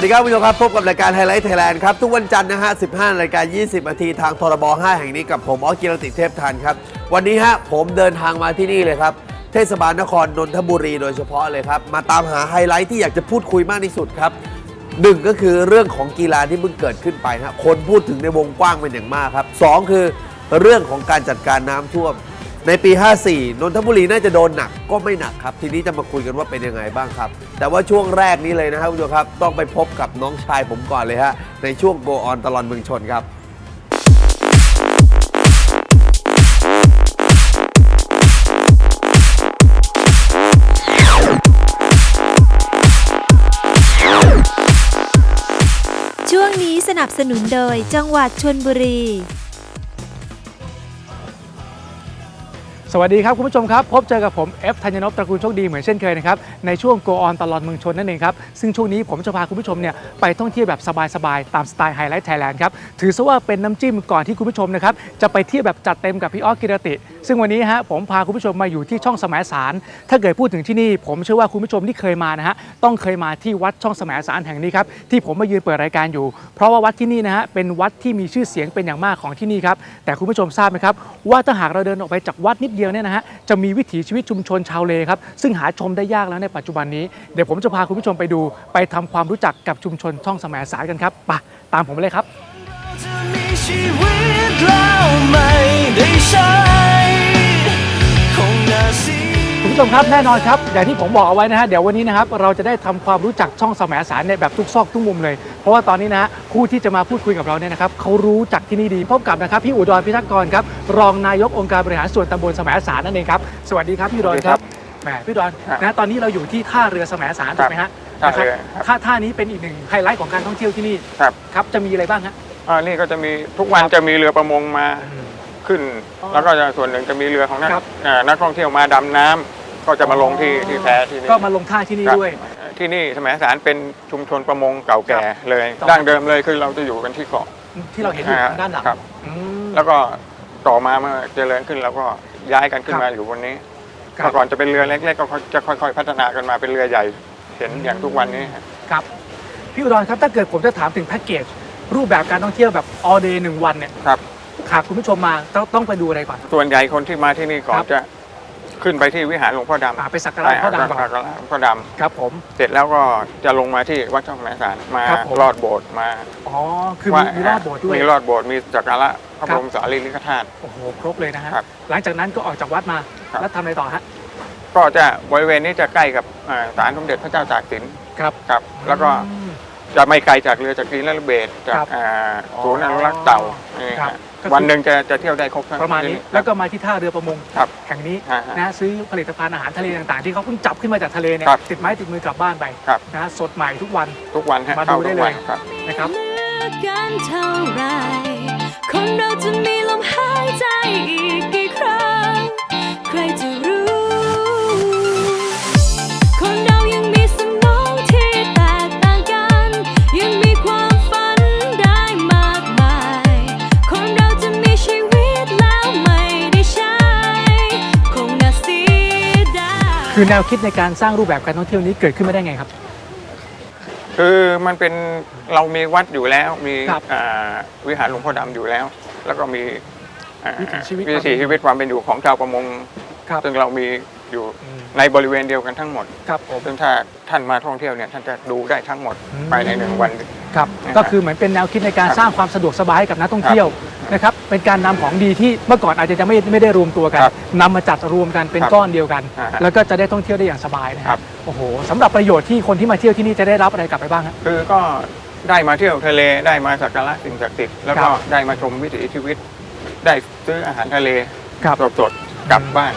วัสดีครับคุณผู้ชมครับ พบกับรายการไฮไลท์ไทยแลนด์ครับ ทุกวันจันทร์นะฮะ 15นาฬิกา20นาทีทางทรบ5แห่งนี้กับผม ออสกิรติเทพทันครับ วันนี้ฮะ ผมเดินทางมาที่นี่เลยครับ เทศบาลนครนนทบุรีโดยเฉพาะเลยครับ มาตามหาไฮไลท์ที่อยากจะพูดคุยมากที่สุดครับหนึ่งก็คือเรื่องของกีฬาที่เพิ่งเกิดขึ้นไปนะคนพูดถึงในวงกว้างเป็นอย่างมากครับสองคือเรื่องของการจัดการน้ำท่วม ในปี 54 นนทบุรีน่าจะโดนหนักก็ไม่หนักครับ ทีนี้จะมาคุยกันว่าเป็นยังไงบ้างครับ แต่ว่าช่วงแรกนี้เลยนะครับคุณผู้ชมครับ ต้องไปพบกับน้องชายผมก่อนเลยฮะ ในช่วง Go On ตลอดเมืองชนครับ ช่วงนี้สนับสนุนโดยจังหวัดชนบุรี สวัสดีครับ คุณผู้ชมครับ พบเจอกับผม F ธัญนพตระกูลโชคดีเหมือนเช่นเคยนะครับ ในช่วง Go On ตลอดเมืองชนนั่นเองครับ ซึ่งช่วงนี้ผมจะพาคุณผู้ชมเนี่ยไปท่องเที่ยวแบบสบายๆ ตามสไตล์ไฮไลท์ไทยแลนด์ครับ ถือซะว่าเป็นน้ำจิ้มก่อนที่คุณผู้ชมนะครับ จะไปเที่ยวแบบจัดเต็มกับพี่อ้อกิรติ ซึ่งวันนี้ฮะผมพาคุณผู้ชมมาอยู่ที่ช่องสมสาร ถ้าเกิดพูดถึงที่นี่ ผมเชื่อว่าคุณผู้ชมที่เคยมานะฮะต้องเคยมาที่วัดช่องสมสารแห่งนี้ครับที่ผมมายืนเปิดรายการอยู่ เพราะว่าวัดที่นี่นะฮะเป็นวัดที่มีชื่อเสียงเป็นอย่างมากของที่นี่ครับแต่คุณผู้ชมทราบไหมครับว่าถ้าหากเราเดินออกไปจากวัดนิดเดียวเนี่ยนะฮะจะมีวิถีชีวิตชุมชนชาวเลครับซึ่งหาชมได้ยากแล้วในปัจจุบันนี้เดี๋ยวผมจะพาคุณผู้ชมไปดูไปทำความรู้จักกับชุมชนช่องสมัยสายกันครับไปตามผมไปเลยครับ จะมีชีวิตแล้วไม่ได้ใช้ ผู้ชมครับแน่นอนครับอย่างที่ผมบอกเอาไว้นะฮะเดี๋ยววันนี้นะครับเราจะได้ทำความรู้จักช่องสมสารเนี่ยแบบทุกซอกทุกมุมเลย เพราะว่าตอนนี้นะฮะผู้ที่จะมาพูดคุยกับเราเนี่ยนะครับเขารู้จักที่นี่ดีพบกับนะครับพี่อุดรพิทักษ์กรครับรองนายกองค์การบริหารส่วนตำบลสมสารนั่นเองครับสวัสดีครับพี่อุดรครับแหมพี่อุดรครับนะตอนนี้เราอยู่ที่ท่าเรือสมสารถูกไหมฮะท่านะครัเรือครับท่าท่านี้เป็นอีกหนึ่งไฮไลท์ของการท่องเที่ยวที่นี่ครับครับจะมีอะไรบ้างฮะอ่านี่ก็จะมีทุกวันจะมีเรือประมงมาขึ้นอ๋อแล้วก็จะส่วนหนึ่งจะมีเรือของนักครับอ่านักท่องเที่ยวมาดำน้ำ ก็จะมาลงที่ที่แพที่นี่ก็มาลงท่าที่นี่ครับด้วย ที่นี่สมัยสารเป็นชุมชนประมงเก่าแก่ครับเลยต่อดั้งเดิมเลยคือเราจะอยู่กันที่เกาะ ที่เราเห็นอยู่อ่าทางด้านหลังครับ อืม แล้วก็ต่อมาเมื่อเจริญขึ้นเราก็ย้ายกันขึ้นครับ มาอยู่บนนี้ครับเมื่อก่อนจะเป็นเรือเล็กๆก็จะค่อย ๆ พัฒนากันมาเป็นเรือใหญ่เห็นอย่างทุกวันนี้ฮะ ครับพี่อุดรครับถ้าเกิดผมจะถามถึงแพ็กเกจรูปแบบการท่องเที่ยวแบบ all day หนึ่งวันเนี่ยครับ หากคุณผู้ชมมาต้องต้องไปดูอะไรก่อน ส่วนใหญ่คนที่มาที่นี่ก่อคนรับจะ ขึ้นไปที่วิหารหลวงพ่อดำอ่าไปสักการะหลวงพ่อดำก่อนสักการะหลวงพ่อดำครับผมเสร็จแล้วก็จะลงมาที่วัดช่องแมสารมาครับผม ลอดโบสถ์มาอ๋อ คือมีมีรอบโบสถ์ด้วย มีลอดโบสถ์มีสักการะพระครับบรมสารีริกธาตุ โอ้โห ครบเลยนะฮะ ครับหลังจากนั้นก็ออกจากวัดมา ครับ แล้วทำอะไรต่อฮะ ก็จะบริเวณนี้จะใกล้กับอ่าศาลสมเด็จพระเจ้าตากสินครับ ครับ แล้วก็อืม จะไม่ไกลจากเรือจากกรีนและเบสจากครับอ่าอ๋อศูนย์อนุรักษ์เต่านี่ครับ ฮะ ก็คือ วันหนึ่งจะจะเที่ยวได้ครบทั้งประมาณนี้ที่แล้วก็มาที่ท่าเรือประมงครับแห่งนี้อ่าฮะนะซื้อผลิตภัณฑ์อาหารทะเลต่างๆ ที่เขาเพิ่งจับขึ้นมาจากทะเลเนี่ยครับติดไม้ติดมือกลับบ้านไปครับ นะสดใหม่ทุกวัน ทุกวันฮะมาดูเข้าได้ทุกเลย วันครับ นะครับกันเท่าไรคนเราจะมีลมหายใจอีกกี่ครั้ง ใครจะรู้ คือแนวคิดในการสร้างรูปแบบการท่องเที่ยวนี้เกิดขึ้นมาได้ไงครับ คือมันเป็นเรามีวัดอยู่แล้ว มีครับอ่าวิหารหลวงพ่อดำอยู่แล้ว แล้วก็มีอ่าวิถีชีวิตวิถีชีวิตความเป็นอยู่ของชาวประมงครับ ซึ่งเรามี อยู่อืมในบริเวณเดียวกันทั้งหมดครับผมซึ่งถ้าท่านมาท่องเที่ยวเนี่ยท่านจะดูได้ทั้งหมดอืม ภายในหนึ่งวัน ครับ นะครับก็คือเหมือนเป็นแนวคิดในการครับสร้างความสะดวกสบายให้กับนักท่องเที่ยวนะครับ เป็นการนำของดีที่เมื่อก่อนอาจจะยังไม่ไม่ได้รวมตัวกันครับนำมาจัดรวมกันเป็นครับก้อนเดียวกัน อ่าฮะแล้วก็จะได้ท่องเที่ยวได้อย่างสบายนะคครัรับบ โอ้โหสำหรับประโยชน์ที่คนที่มาเที่ยวที่นี่จะได้รับอะไรกลับไปบ้างฮะคือก็ได้มาเที่ยวทะเลได้มาสักการะสิ่งศักดิ์สิทธิ์แล้วคก็รับได้มาชมวิถีชีวิต ได้ซื้ออาหารทะเลครับสดๆกลับบ้าน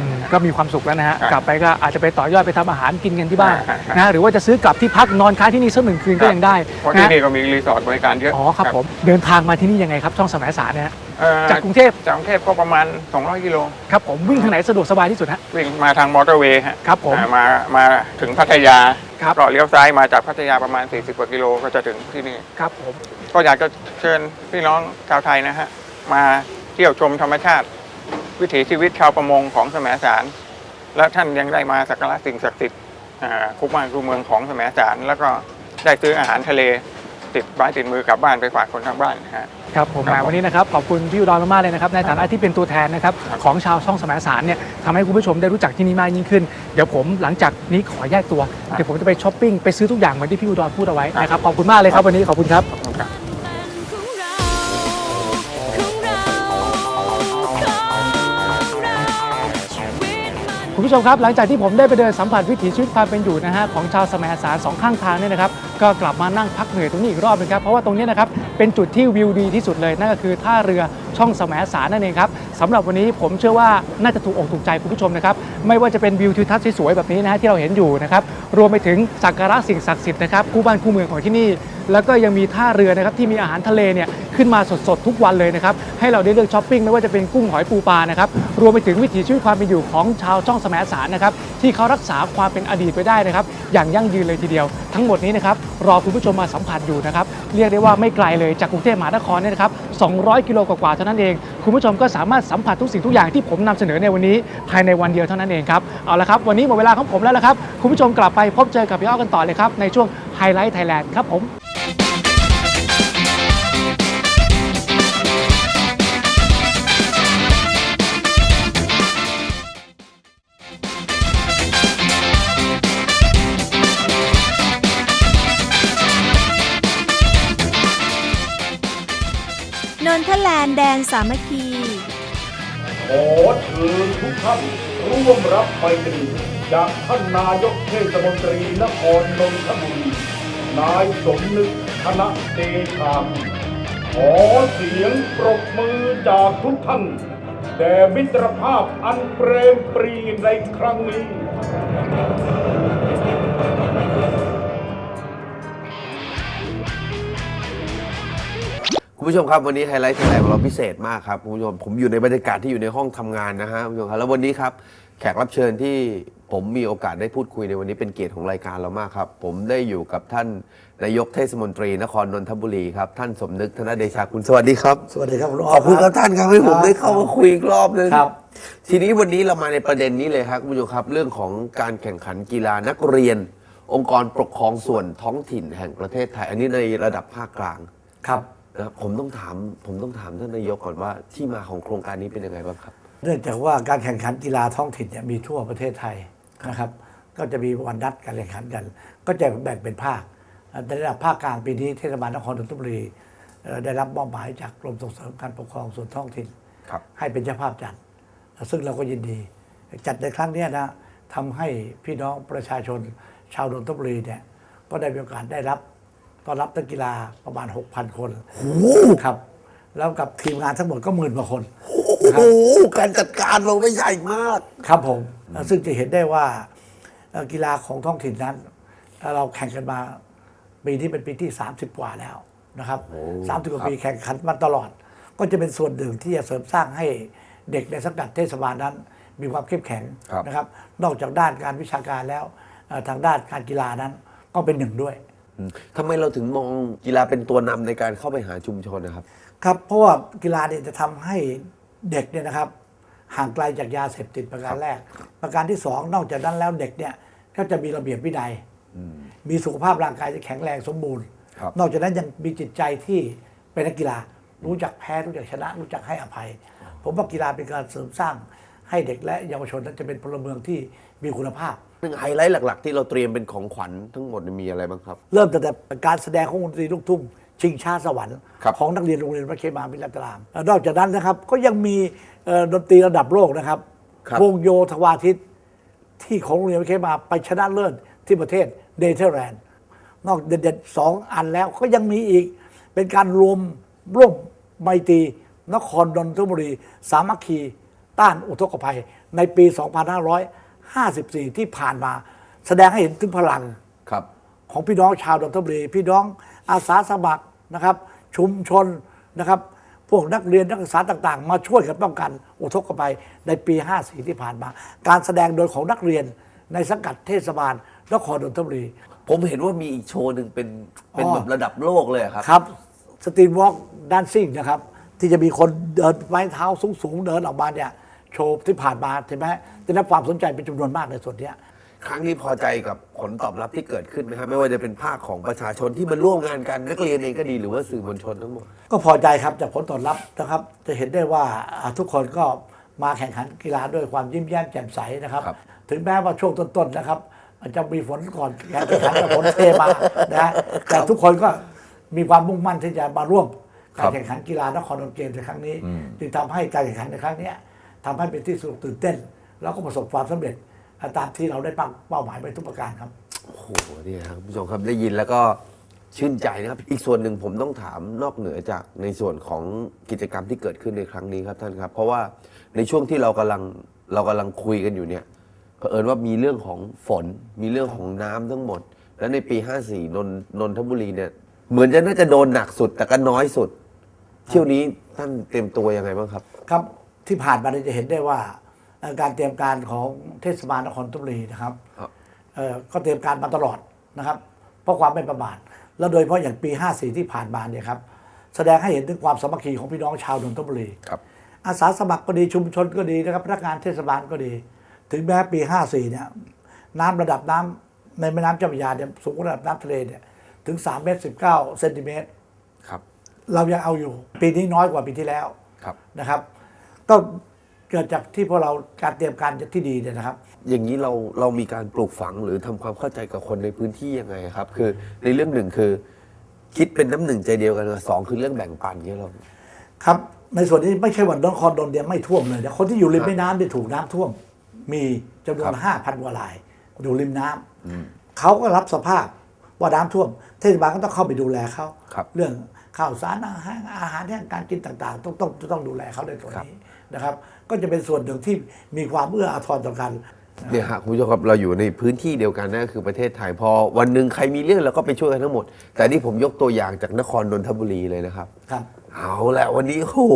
อืม ก็มีความสุขแล้วนะฮะครับกลับไปก็อาจจะไปต่อยอดไปทำอาหารกินกันที่บ้านครับนะฮะหรือว่าจะซื้อกลับที่พักนอนค้างที่นี่สักหนึ่งคืนก็ยังได้เพราะนะที่ฮะนี่ก็มีรีสอร์ทบริการเยอะอ๋อครับผมเดินทางมาที่นี่ยังไงครับช่องสมัยสารเนี่ยฮะเอ่อจากกรุงเทพจากกรุงเทพก็ประมาณ 200 กิโลครับผมวิ่งทางไหนสะดวกสบายที่สุดฮะวิ่งมาทางมอเตอร์เวย์ฮะครับผมอ่ามามาถึงพัทยาครับก็เลี้ยวซ้ายมาจากพัทยาประมาณ 40กว่ากิโลก็จะถึงที่นี่ครับผมก็อยากจะเชิญพี่น้องชาวไทยนะฮะมาเที่ยวชมธรรมชาติ วิถีชีวิตชาวประมงของแสมสาร และท่านยังได้มาสักการะสิ่งศักดิ์สิทธิ์อ่าคุกบ้านคูเมืองของแสมสาร แล้วก็ได้ซื้ออาหารทะเลติดไม้ติดมือกลับบ้านไปฝากคนทางบ้านนะฮะครับผมครับมาวันนี้นะครับขอบคุณพี่อุดรมากๆเลยนะครับในฐานะที่เป็นตัวแทนนะครับครับของชาวช่องสมัยสารเนี่ยทำให้คุณผู้ชมได้รู้จักที่นี่มากยิ่งขึ้น เดี๋ยวผมหลังจากนี้ขอแยกตัวเดี๋ยวผมจะไปช้อปปิ้งไปซื้อทุกอย่างเหมือนที่พี่อุดรพูดเอาไว้นะครับขอบคุณมากเลยครับวันนี้ขอบคุณครับ คุณผู้ชมครับหลังจากที่ผมได้ไปเดินสัมผัสวิถีชีวิตความเป็นอยู่นะฮะของชาวสมัยสารสองข้างทางเนี่ยนะครับก็กลับมานั่งพักเหนื่อยตรงนี้อีกรอบนึงครับเพราะว่าตรงนี้นะครับเป็นจุดที่วิวดีที่สุดเลยนั่นก็คือท่าเรือ ช่องสมสารนั่นเองครับสำหรับวันนี้ผมเชื่อว่าน่าจะถูกอกถูกใจคุณผู้ชมนะครับไม่ว่าจะเป็นวิวทิวทัศน์สวยๆแบบนี้นะฮะที่เราเห็นอยู่นะครับรวมไปถึงสักการะสิ่งศักดิ์สิทธิ์นะครับคู่บ้านคู่เมืองของที่นี่ แล้วก็ยังมีท่าเรือนะครับที่มีอาหารทะเลเนี่ยขึ้นมาสดๆทุกวันเลยนะครับให้เราได้เลือกช้อปปิ้งไม่ว่าจะเป็นกุ้งหอยปูปลานะครับรวมไปถึงวิถีชีวิตความเป็นอยู่ของชาวช่องแสมสารนะครับที่เขารักษาความเป็นอดีตไว้ได้นะครับอย่างยั่งยืนเลยทีเดียว ทั้งหมดนี้นะครับรอคุณผู้ชมมาสัมผัสอยู่นะครับเรียกได้ว่าไม่ไกลเลยจากกรุงเทพมหานครเนี่ยนะครับ200 กิโลกว่าเท่านั้นเอง คุณผู้ชมก็สามารถสัมผัสทุกสิ่งทุกอย่างที่ผมนำเสนอในวันนี้ภายในวันเดียวเท่านั้นเองครับเอาละครับวันนี้หมดเวลาของผมแล้วละครับคุณผู้ชมกลับไปพบเจอกับพี่อ้อกันต่อเลยครับในช่วงไฮไลท์ไทยแลนด์ครับผม นนทแลนด์แดนสามัคคี ขอเชิญทุกท่านร่วมรับไปตรีจากท่านนายกเทศมนตรีนครนนทบุรีนายสมนึกธนเดชามขอเสียงปรบมือจากทุกท่านแด่มิตรภาพอันเปรมปรีในครั้งนี้ คุณผู้ชมครับวันนี้ไฮไลท์ไทยแลนด์ของเราพิเศษมากครับคุณผู้ชมผมอยู่ในบรรยากาศที่อยู่ในห้องทำงานนะฮะคุณผู้ชมครับแล้ววันนี้ครับแขกรับเชิญที่ผมมีโอกาสได้พูดคุยในวันนี้เป็นเกียรติของรายการเรามากครับ ผมได้อยู่กับท่านนายกเทศมนตรีนครนนทบุรีครับท่านสมนึกธนเดชาคุณสวัสดีครับ สวัสดีครับคุณขอบคุณครับท่านครับให้ผมได้เข้ามาคุยอีกรอบนึงครับ ทีนี้วันนี้เรามาในประเด็นนี้เลยครับคุณผู้ชมครับ เรื่องของการแข่งขันกีฬานักเรียน องค์กรปกครองส่วนท้องถิ่นแห่งประเทศไทย อันนี้ในระดับภาคกลาง ครับ นะครับผมต้องถามผมต้องถามท่านนายกก่อนว่าที่มาของโครงการนี้เป็นยังไงบ้างครับ เนื่องจากว่าการแข่งขันกีฬาท้องถิ่นเนี่ยมีทั่วประเทศไทยนะครับ ก็จะมีวันนัดการแข่งขันกัน ก็จะแบ่งเป็นภาคในระดับภาคกลางปีนี้เทศบาลนครนนทบุรีเอ่อได้รับมอบหมายจากกรมส่งเสริมการปกครองส่วนท้องถิ่นครับให้เป็นเจ้าภาพจัด ซึ่งเราก็ยินดี จัดในครั้งเนี้ยนะทำให้พี่น้องประชาชนชาวนนทบุรีเนี่ยก็ได้มีโอกาสได้รับ ต้อนรับนักกีฬาประมาณ 6,000 คนครับ แล้วกับทีมงานทั้งหมดก็หมื่นกว่าคนโอ้โหการจัดการเราได้ใหญ่มาก ครับผม ซึ่งจะเห็นได้ว่าเอ่อกีฬาของท้องถิ่นนั้น เราแข่งกันมาปีนี้เป็นปีที่ 30 กว่าแล้วนะครับสามสิบกว่าปีแข่งขันมาตลอด ก็จะเป็นส่วนหนึ่งที่จะเสริมสร้างให้เด็กในสังกัดเทศบาลนั้น มีความเข้มแข็งครับนะครับ นอกจากด้านการวิชาการแล้วเอ่อทางด้านการกีฬานั้นก็เป็นหนึ่งด้วยอืม ทำไมเราถึงมองกีฬาเป็นตัวนำในการเข้าไปหาชุมชนนะครับ ครับเพราะว่ากีฬาเนี่ยจะทำให้เด็กเนี่ยนะครับ ห่างไกลจากยาเสพติดประการแรก ประการที่สองนอกจากนั้นแล้วเด็กเนี่ยก็จะมีระเบียบวินัยมีสุขภาพร่างกายที่แข็งแรงสมบูรณ์ ครับ นอกจากนั้นยังมีจิตใจที่เป็นนักกีฬา รู้จักแพ้รู้จักชนะ รู้จักให้อภัย ผมว่ากีฬาเป็นการเสริมสร้างให้เด็กและเยาวชนนั้นจะเป็นพลเมืองที่มีคุณภาพ หนึ่งไฮไลท์หลัก ๆ ที่เราเตรียมเป็นของขวัญทั้งหมดมีอะไรบ้างครับ เริ่มตั้งแต่การแสดงของดนตรีลูกทุ่ง ชิงชาสวรรค์ ครับของนักเรียนโรงเรียนพระเคมาวิรัตรามแล้วนอกจากนั้นนะครับ ก็ยังมีเอ่อดนตรีระดับโลกนะครับครับ วงโยธวาทิตที่ของโรงเรียนพระเคมาไปชนะเลิศที่ประเทศเนเธอร์แลนด์ นอกเด็ดๆสองอันแล้วก็ยังมีอีก เป็นการรวมร่วมไมตรีนครนนทบุรี สามัคคี ต้านอุทกภัยในปี 2554 ที่ผ่านมา แสดงให้เห็นถึงพลังครับ ของพี่น้องชาวนนทบุรีพี่น้องอาสาสมัครนะครับ ชุมชนนะครับ พวกนักเรียนนักศึกษาต่างๆ มาช่วยกันป้องกันอุทกภัยในปี 54 ที่ผ่านมา การแสดงโดยของนักเรียนในสังกัดเทศบาลนครนนทบุรีผมเห็นว่ามีอีกโชว์หนึ่งเป็นเป็นอ๋อแบบระดับโลกเลยอะครับครับสตรีทวอล์กดันซิ่งนะครับ ที่จะมีคนเดินไม้เท้าสูงๆเดินออกมาเนี่ย โชว์ที่ผ่านมาใช่ไหมได้รับความสนใจเป็นจำนวนมากในส่วนเนี้ยครั้งนี้พอใจกับผลตอบรับที่เกิดขึ้นไหมครับไม่ว่าจะเป็นภาคของประชาชนที่มันร่วมงานกันนักเรียนเองก็ดีหรือว่าสื่อมวลชนทั้งหมดก็พอใจครับจากผลตอบรับนะครับ จะเห็นได้ว่าอ่าทุกคนก็มาแข่งขันกีฬาด้วยความยิ้มแย้มแจ่มใสนะครับครับถึงแม้ว่าช่วงต้นๆนะครับอาจจะมีฝนก่อนการแข่งขันกับฝนเทมานะฮะแต่ทุกคนก็มีความมุ่งมั่นที่จะมาร่วมการแข่งขันกีฬานครนนท์เกมในครั้งนี้ จึงทำให้การแข่งขันในครั้งเนี้ย ทำให้เป็นที่สนุกตื่นเต้น แล้วก็ประสบความสำเร็จตามที่เราได้ตั้งเป้าหมายไว้ทุกประการครับโอ้โหนี่ครับคุณผู้ชมครับได้ยินแล้วก็ชื่นใจนะครับ อีกส่วนหนึ่งผมต้องถามนอกเหนือจากในส่วนของกิจกรรมที่เกิดขึ้นในครั้งนี้ครับท่านครับ เพราะว่าในช่วงที่เรากำลังเรากำลังคุยกันอยู่เนี่ยเผอิญว่ามีเรื่องของฝนมีเรื่องของน้ำทั้งหมด และในปี 54 นนนนทบุรีเนี่ยเหมือนจะน่าจะโดนหนักสุดแต่ก็น้อยสุด เที่ยวนี้ท่านเตรียมตัวยังไงบ้างครับ ครับ ที่ผ่านมาเนี่ยจะเห็นได้ว่าเอ่อการเตรียมการของเทศบาลนครนนทบุรีนะครับครับเอ่อก็เตรียมการมาตลอดนะครับ เพราะความไม่ประมาทแล้วโดยเฉพาะอย่างปี 54 ที่ผ่านมาเนี่ยครับแสดงให้เห็นถึงความสามัคคีของพี่น้องชาวนนทบุรีครับอาสาสมัครก็ดีชุมชนก็ดีนะครับพนักงานเทศบาลก็ดี ถึงแม้ปี 54 เนี่ยน้ำระดับน้ำในแม่น้ำเจ้าพระยาเนี่ยสูงกว่าระดับน้ำทะเลเนี่ยถึง3เมตร19เซนติเมตรครับเรายังเอาอยู่ ปีนี้น้อยกว่าปีที่แล้วครับนะครับ ก็เกิดจากที่พวกเราการเตรียมการที่ดีเนี่ยนะครับ อย่างนี้เราเรามีการปลูกฝังหรือทำความเข้าใจกับคนในพื้นที่ยังไงครับ คือในเรื่องหนึ่งคือคิดเป็นน้ำหนึ่งใจเดียวกันกับสองคือเรื่องแบ่งปันเนี่ยเรา ครับ ในส่วนนี้ไม่ใช่ว่านครนนท์เดียวไม่ท่วมเลยนะคนที่อยู่ริมแม่น้ำที่ถูกน้ำท่วม มีจำนวนห้าพันกว่ารายอยู่ริมน้ำเขาก็รับสภาพว่าน้ำท่วม เทศบาลก็ต้องเข้าไปดูแลเขาครับเรื่องข้าวสารอาหารอาหารแห้งการกินต่างๆ ต้องต้องต้องดูแลเขาในส่วนนี้ นะครับ ก็จะเป็นส่วนหนึ่งที่มีความเอื้ออาทรต่อกันเนี่ยฮะคุณผู้ชมครับเราอยู่ในพื้นที่เดียวกันนั่นก็คือประเทศไทยพอวันหนึ่งใครมีเรื่องเราก็ไปช่วยกันทั้งหมด แต่นี่ผมยกตัวอย่างจากนครนนทบุรีเลยนะครับ ครับ เอาละวันนี้โอ้โห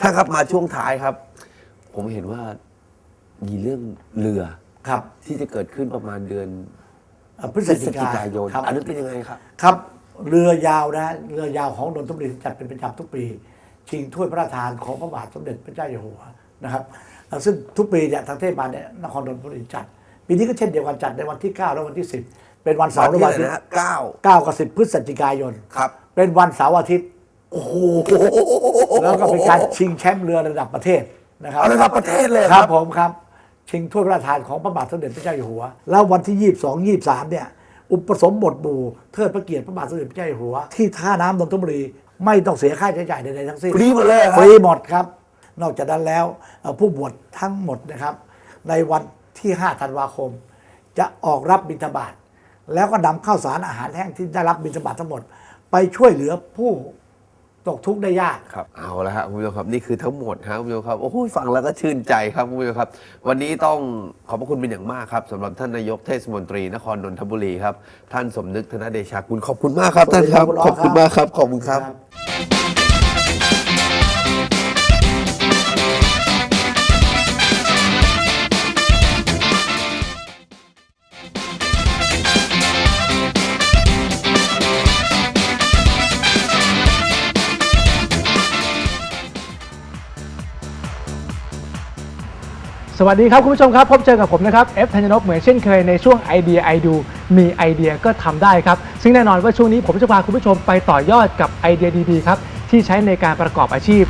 ถ้าครับมาช่วงท้ายครับ ผมเห็นว่ามีเรื่องเรือครับ ที่จะเกิดขึ้นประมาณเดือนเอ่อพฤพศฤศจิจิกากายนครับ อันนั้นเป็นยังไงครับ ครับ เรือยาวนะเรือยาวของนนทบุรีจัดเป็นประจำทุกปี ชิงถ้วยพระราชทานของพระบาทสมเด็จพระเจ้าอยู่หัวนะครับเอ่อซึ่งทุกปีเนี่ยทางเทศบาลเนี่ยนครนนทบุรีจัด ปีนี้ก็เช่นเดียวกันจัดในวันที่ 9 และวันที่ 10 เป็นวันเสาร์และวันอาทิตนะย์ฮะเก้า9กับ10พฤศจิกายนครับ เป็นวันเสาร์อาทิตย์โอ้โหแล้วก็เป็นการชิงแชมป์เรือระดับประเทศนะครับเอาระดับประเทศเลยคครัรับบผมครับ ชิงถ้วยพระราชทานของพระบาทสมเด็จพระเจ้าอยู่หัว แล้ววันที่ 22 23เนี่ยอุปสมบทหมู่เทิดพระเกียรติพระบาทสมเด็จพระเจ้าอยู่หัว ที่ท่าน้ำนนทบุรี ไม่ต้องเสียค่าใช้จ่ายใดๆทั้งสิ้นฟรีหมดเลยเหรอครับฟรีหมดครับ นอกจากนั้นแล้วเอ่อผู้บวชทั้งหมดนะครับ ในวันที่ 5 ธันวาคม จะออกรับบิณฑบาตแล้วก็นำข้าวสารอาหารแห้งที่ได้รับบิณฑบาตทั้งหมด ไปช่วยเหลือผู้ ตกทุกข์ได้ยากครับเอาละครับคุณผู้ชมครับนี่คือทั้งหมดครับคุณผู้ชมครับโอ้โหฟังแล้วก็ชื่นใจครับคุณผู้ชมครับ วันนี้ต้องขอบพระคุณเป็นอย่างมากครับสำหรับท่านนายกเทศมนตรีนครนนทบุรีครับท่านสมนึกธนเดชาคุณขอบคุณมากครับท่านครับขขออบบคุคุณณครับมากครับขอบคุณครับ สวัสดีครับ คุณผู้ชมครับ พบเจอกับผมนะครับเอฟธัญนพเหมือนเช่นเคยในช่วงไอเดียไอดูมีไอเดียก็ทำได้ครับ ซึ่งแน่นอนว่าช่วงนี้ผมจะพาคุณผู้ชมไปต่อยอดกับไอเดียดีๆครับ ที่ใช้ในการประกอบอาชีพ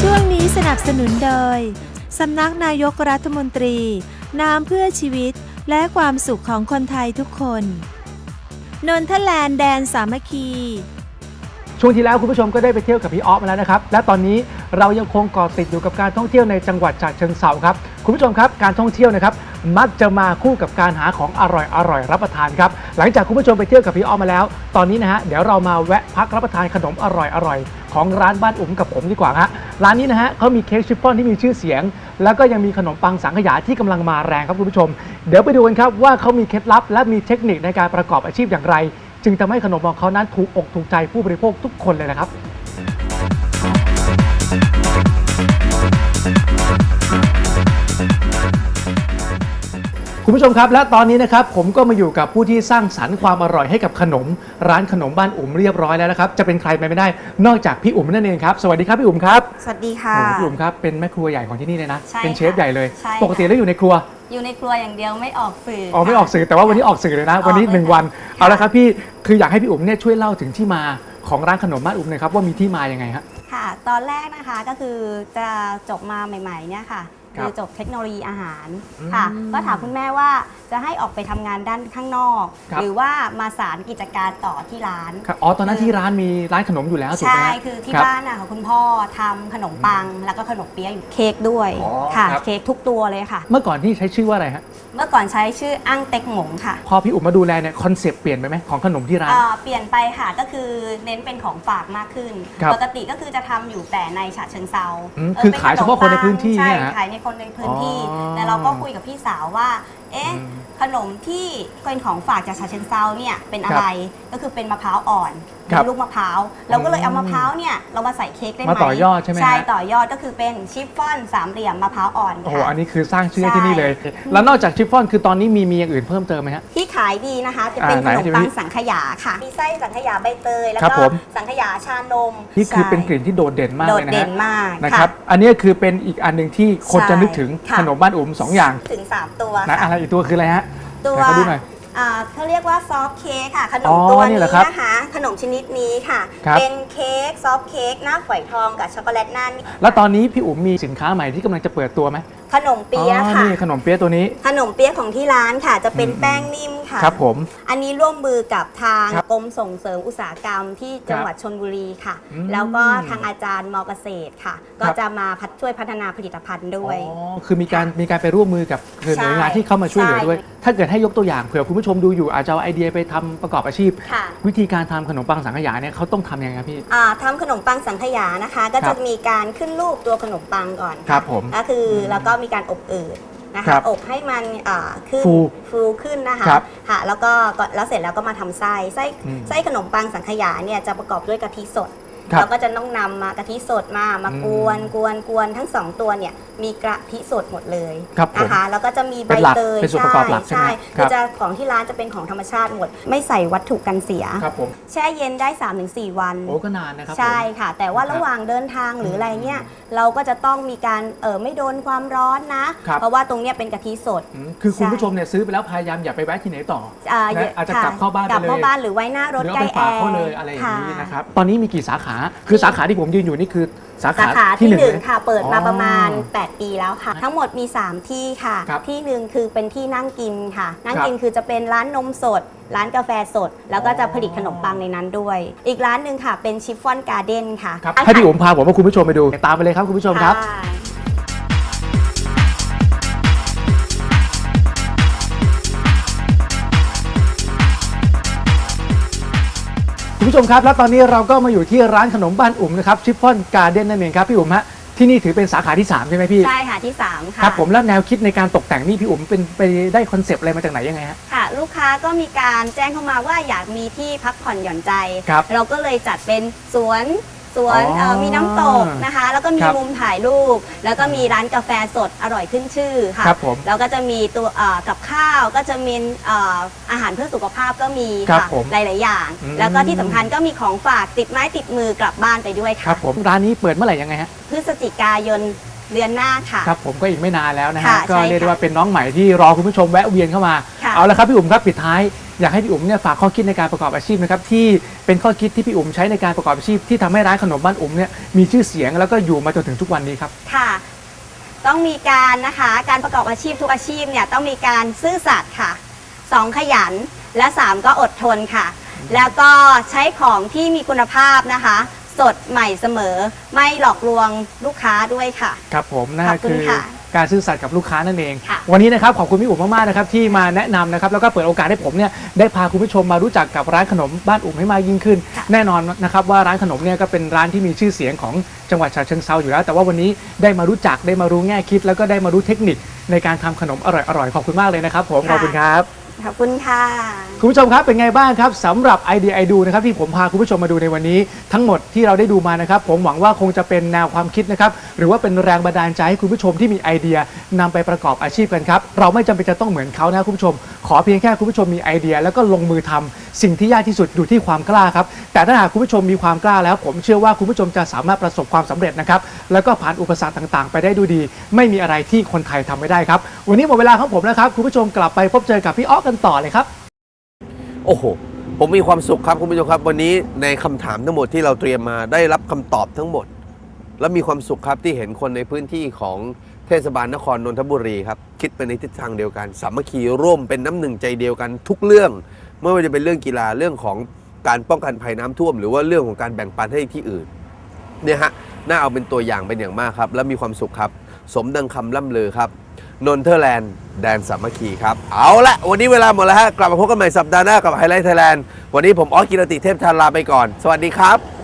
ช่วงนี้สนับสนุนโดยสำนักนายกรัฐมนตรี น้ำเพื่อชีวิต และความสุขของคนไทยทุกคน นนทแลนด์แดนสามัคคี ช่วงที่แล้วคุณผู้ชมก็ได้ไปเที่ยวกับพี่ออฟมาแล้วนะครับ และตอนนี้เรายังคงเกาะติดอยู่กับการท่องเที่ยวในจังหวัดฉะเชิงเทราครับ คุณผู้ชมครับการท่องเที่ยวนะครับ มักจะมาคู่กับการหาของอร่อยอร่อยรับประทานครับ หลังจากคุณผู้ชมไปเที่ยวกับพี่ออฟมาแล้ว ตอนนี้นะฮะเดี๋ยวเรามาแวะพักรับประทานขนมอร่อยอร่อย ของร้านบ้านอุ๋มกับผมดีกว่าฮะร้านนี้นะฮะเขามีเค้กชิฟฟ่อนที่มีชื่อเสียง แล้วก็ยังมีขนมปังสังขยาที่กำลังมาแรงครับคุณผู้ชม เดี๋ยวไปดูกันครับว่าเขามีเคล็ดลับ และมีเทคนิคในการประกอบอาชีพอย่างไร จึงทำให้ขนมของเขานั้นถูกอกถูกใจผู้บริโภคทุกคนเลยนะครับ คุณผู้ชมครับ และตอนนี้นะครับผมก็มาอยู่กับผู้ที่สร้างสรรค์ความอร่อยให้กับขนม ร้านขนมบ้านอุ๋มเรียบร้อยแล้วนะครับจะเป็นใครไปไม่ได้ นอกจากพี่อุ๋มนั่นเองครับสวัสดีครับพี่อุ๋มครับสวัสดีค่ะ โอ้โหพี่อุ๋มครับเป็นแม่ครัวใหญ่ของที่นี่เลยนะใช่เป็นเชฟค่ะใหญ่เลย ใช่ปกติค่ะแล้วอยู่ในครัวอยู่ในครัวอย่างเดียวไม่ออกสื่ออ๋อไม่ออกสื่อแต่ว่าวันนี้ออกสื่อเลยนะ วันนี้ออกเลยหนึ่งวันค่ะ เอาละครับพี่คืออยากให้พี่อุ๋มเนี่ยช่วยเล่าถึงที่มาของร้านขนมบ้านอุ๋มหน่อยครับว่ามีที่มายังไงฮะ ค่ะ ตอนแรกนะคะก็คือจะจบมาใหม่ๆเนี่ยค่ะ ครับคือจบเทคโนโลยีอาหารอืมค่ะ ก็ถามคุณแม่ว่า จะให้ออกไปทำงานด้านข้างนอก ครับ หรือว่ามาสารกิจการต่อที่ร้าน ครับอ๋อตอนนั้นที่ร้านมีร้านขนมอยู่แล้วถูกไหมใช่ ฮะคือที่รับ บ้านน่ะของคุณพ่อทำขนมปัง แล้วก็ขนมเปี๊ยะอยู่เค้กด้วยอ๋อค่ะ ครับ เค้กทุกตัวเลยค่ะ เมื่อก่อนที่ใช้ชื่อว่าอะไรฮะเมื่อก่อนใช้ชื่ออั้งเต็กหมงค่ะพอพี่อุ๋มมาดูแลเนี่ยคอนเซปต์เปลี่ยนไปไหมของขนมที่ร้าน เอ่อเปลี่ยนไปค่ะก็คือเน้นเป็นของฝากมากขึ้น ครับปกติก็คือจะทำอยู่แต่ในฉะเชิงเซาอืมเคือขายเฉพาะคนในพื้นที่ใช่เนี่ยฮะขายในคนในพื้นที่ อ๋อแต่เราก็คุยกับพี่สาวว่า เอ๊ะอืมขนมที่เป็นของฝากจากฉะเชิงเซาเนี่ยเป็นอะไร ก็คือเป็นมะพร้าวอ่อน ครับเป็นลูกมะพร้าวเราก็เลยเอามะพร้าวเนี่ยเรามาใส่เค้กได้ไหมมาต่อยอดใช่ไหมฮะใช่ต่อยอดก็คือเป็นชิฟฟ่อนสามเหลี่ยมมะพร้าวอ่อนโอ้โหค่ะอันนี้คือสร้างชื่อให้ใช่ที่นี่เลย แล้วนอกจากชิฟฟ่อนคือตอนนี้มีมีอย่างอื่นเพิ่มเติมไหมฮะที่ขายดีนะคะ จะเป็นอ่าไหขนนมที่ปันี่งสังขยาค่ะมีไส้สังขยาใบเตยแล้วครับก็ผมสังขยาชานมนี่คือใช่เป็นกลิ่นที่โดดเด่นมากโดเลดยนะเด่ฮะนมากนะครับอันนี้คือเป็นอีกอันหนึ่งที่คนใช่จะนึกถึงค่ะขนมบ้านอุ๋มสองอย่างถึง 3 ตัวนะค่ะอะไรอีกตัวคืออะไรฮะตัวไหนข อดูหน่อยอ่าเขาเรียกว่าซอฟต์เค้กค่ะ ขนอ๋มอตัวนี่นี้เหรอครับนะคะ ขนมชนิดนี้ค่ะ ครับ เป็นเค้กซอฟต์เค้กหน้าฝอยทองกับช็อกโกแลตหน้านี่แล้วตอนนี้พี่อุ๋มมีสินค้าใหม่ที่กำลังจะเปิดตัวไหม ขนมเปี๊ยะอ๋อค่ะ นี่ขนมเปี๊ยะตัวนี้ ขนมเปี๊ยะของที่ร้านค่ะ จะเป็นอืมแป้งนิ่มค่ะครับผม อันนี้ร่วมมือกับทางครับกรมส่งเสริมอุตสาหกรรมที่จังหวัดชนบุรีค่ะอืมแล้วก็ทางอาจารย์มอเกษตรค่ะ ก็ครับจะมาพัฒช่วยพัฒนาผลิตภัณฑ์ด้วยอ๋อคือมีการมีการไปร่วมมือกับหน่วยงานที่เข้ามาช่วยเหลือด้วยใช่ถ้าเกิดให้ยกตัวอย่างเผื่อคุณผู้ชมดูอยู่อาจจะเอาไอเดียไปทำประกอบอาชีพค่ะวิธีการทำขนมปังสังขยาเนี่ยเขาต้องทำยังไงครับพี่อ่าทำขนมปังสังขยานะคะ ก็ครัจะบมีการขึ้นรูปตัวขนมปังก่อนครับผมก็คือแล้วก็มีการอบอืดนะครัคะบอบให้มันอ่าขึ้นฟูฟูขึ้นนะคะครับค่ะแล้วก็ก็แล้วเสร็จแล้วก็มาทำไส้ไส้อืมไส้ขนมปังสังขยาเนี่ยจะประกอบด้วยกะทิสดครับ เราก็จะต้องนำมากะทิสดมามากวนกวนกวนทั้งสองตัวเนี่ยมีกะทิสดหมดเลยครับผมนะคะแล้วก็จะมีใบเป็นหลักเตยเป็นส่วนประกอบหลักใช่ไหมคืครัอบจะของที่ร้านจะเป็นของธรรมชาติหมด ไม่ใส่วัตถุกันเสียครับผมแช่เย็นได้ 3-4 วันโอ้ก็นานนะครับผมใช่ค่ะ แต่ว่าครับระหว่างเดินทางหรืออะไรเนี่ยเราก็จะต้องมีการเออไม่โดนความร้อนนะครับเพราะว่าตรงเนี้ยเป็นกะทิสดอืมคือคุณใช่ผู้ชมเนี่ยซื้อไปแล้วพยายามอย่าไปแวะที่ไหนต่ออ่านะอาจจะค่กลับเข้าบ้านกลับไปเลยเข้าบ้านหรือไว้หน้ารถหรือใกเอาล้ไปแอฝากร์เขาเลยอะไรอย่างนี้นะครับตอนนี้มีกี่สาขาคือสาขาที่ผมยืนอยู่นี่คือสาขาสาขาที่หนึ่งหนึ่งเลยค่ะ เปิดมาอ๋อประมาณ 8 ปีแล้วค่ะ ทั้งหมดมี 3 ที่ค่ะ ครับที่หนึ่งคือเป็นที่นั่งกินค่ะ นั่งครับกินคือจะเป็นร้านนมสด ร้านกาแฟสด แล้วก็จะผลิตขนมปังในนั้นด้วย อีกร้านหนึ่งค่ะ เป็นชิฟฟ่อนการ์เด้นค่ะครับให้พี่อุ๋มพาผมกับคุณผู้ชมไปดูตามไปเลยครับคุณผู้ชมครับค่ะ คุณผู้ชมครับ แล้วตอนนี้เราก็มาอยู่ที่ร้านขนมบ้านอุ๋มนะครับชิฟฟ่อนการ์เด้นนั่นเองครับพี่อุ๋มฮะที่นี่ถือเป็นสาขาที่ 3 ใช่ไหมพี่ ใช่ค่ะที่ 3 ค่ะครับผมแล้วแนวคิดในการตกแต่งนี่พี่อุ๋มเป็นไปได้คอนเซปต์อะไรมาจากไหนยังไงฮะ ค่ะ ลูกค้าก็มีการแจ้งเข้ามาว่าอยากมีที่พักผ่อนหย่อนใจ ครับ เราก็เลยจัดเป็นสวน สวนอ๋อเอ่อมีน้ำตกนะคะ แล้วก็มีครับมุมถ่ายรูป แล้วก็มีร้านกาแฟสดอร่อยขึ้นชื่อค่ะครับผมแล้วก็จะมีตัวเอ่อกับข้าวก็จะมีเอ่ออาหารเพื่อสุขภาพก็มีครับค่ะผมหลาย ๆ อย่าง อืม แล้วก็ที่สำคัญก็มีของฝากติดไม้ติดมือกลับบ้านไปด้วยครัค่ะบผมร้านนี้เปิดเมื่อไหร่ยังไงฮะพฤศจิกายนเดือนหน้าค่ะ ครับผมก็อีกไม่นานแล้วนะฮะค่ะก็ใช่เรียกได้ค่ะว่าเป็นน้องใหม่ที่รอคุณผู้ชมแวะเวียนเข้ามาค่ะ เอาละครับพี่อุ๋มครับปิดท้าย อยากให้พี่อุ๋มเนี่ยฝากข้อคิดในการประกอบอาชีพนะครับที่เป็นข้อคิดที่พี่อุ๋มใช้ในการประกอบอาชีพที่ทำให้ร้านขนมบ้านอุ๋มเนี่ยมีชื่อเสียงแล้วก็อยู่มาจนถึงทุกวันนี้ครับค่ะ ต้องมีการนะคะ การประกอบอาชีพทุกอาชีพเนี่ยต้องมีการซื่อสัตย์ค่ะสองขยันและสามก็อดทนค่ะ แล้วก็ใช้ของที่มีคุณภาพนะคะ สดใหม่เสมอ ไม่หลอกลวงลูกค้าด้วยค่ะ ครับผมนั่นขอบคุณคือค่ะ การซื่อสัตย์กับลูกค้านั่นเอง ค่ะ วันนี้นะครับขอบคุณพี่อุ๋มมากๆนะครับที่มาแนะนำนะครับแล้วก็เปิดโอกาสให้ผมเนี่ยได้พาคุณผู้ชมมารู้จักกับร้านขนมบ้านอุ๋มให้มากยิ่งขึ้น แน่นอนนะครับว่าร้านขนมเนี่ยก็เป็นร้านที่มีชื่อเสียงของจังหวัดฉะเชิงเซาอยู่แล้วแต่ว่าวันนี้ได้มารู้จักได้มารู้แง่คิด แล้วก็ได้มารู้เทคนิคในการทำขนมอร่อยๆขอบคุณมากเลยนะครับผมขอบคุณครับ ขอบคุณค่ะ คุณผู้ชมครับเป็นไงบ้างครับสำหรับไอเดียไอดูนะครับที่ผมพาคุณผู้ชมมาดูในวันนี้ ทั้งหมดที่เราได้ดูมานะครับ ผมหวังว่าคงจะเป็นแนวความคิดนะครับหรือว่าเป็นแรงบันดาลใจให้คุณผู้ชมที่มีไอเดียนำไปประกอบอาชีพกันครับเราไม่จำเป็นจะต้องเหมือนเขานะครับคุณผู้ชม ขอเพียงแค่คุณผู้ชมมีไอเดีย แล้วก็ลงมือทำสิ่งที่ยากที่สุดอยู่ที่ความกล้าครับแต่ถ้าหากคุณผู้ชมมีความกล้าแล้ว ผมเชื่อว่าคุณผู้ชมจะสามารถประสบความสำเร็จนะครับแล้วก็ผ่านอุปสรรคต่างๆ ไปได้ดูดี ไม่มีอะไรที่คนไทยทำไม่ได้ครับวันนี้หมดเวลาของผมแล้วครับคุณผู้ชมกลับไปพบเจอกับพี่ออกันต่อเลยครับ โอ้โห ผมมีความสุขครับคุณผู้ชมครับ วันนี้ในคำถามทั้งหมดที่เราเตรียมมาได้รับคำตอบทั้งหมด และมีความสุขครับที่เห็นคนในพื้นที่ของเทศบาลนครนนทบุรีครับคิดไปในทิศทางเดียวกัน สามัคคีร่วมเป็นน้ำหนึ่งใจเดียวกันทุกเรื่องไม่ว่าจะเป็นเรื่องกีฬาเรื่องของการป้องกันภัยน้ำท่วม หรือว่าเรื่องของการแบ่งปันให้ที่อื่นเนี่ยฮะน่าเอาเป็นตัวอย่างเป็นอย่างมากครับ และมีความสุขครับ สมดังคำล่ำลือครับ นนเทอร์แลนด์แดนสามัคคีครับ เอาละวันนี้เวลาหมดแล้วฮะ กลับมาพบกันใหม่สัปดาห์หน้ากับไฮไลท์ไทยแลนด์วันนี้ผมออสกิรติเทพทานลาไปก่อน สวัสดีครับ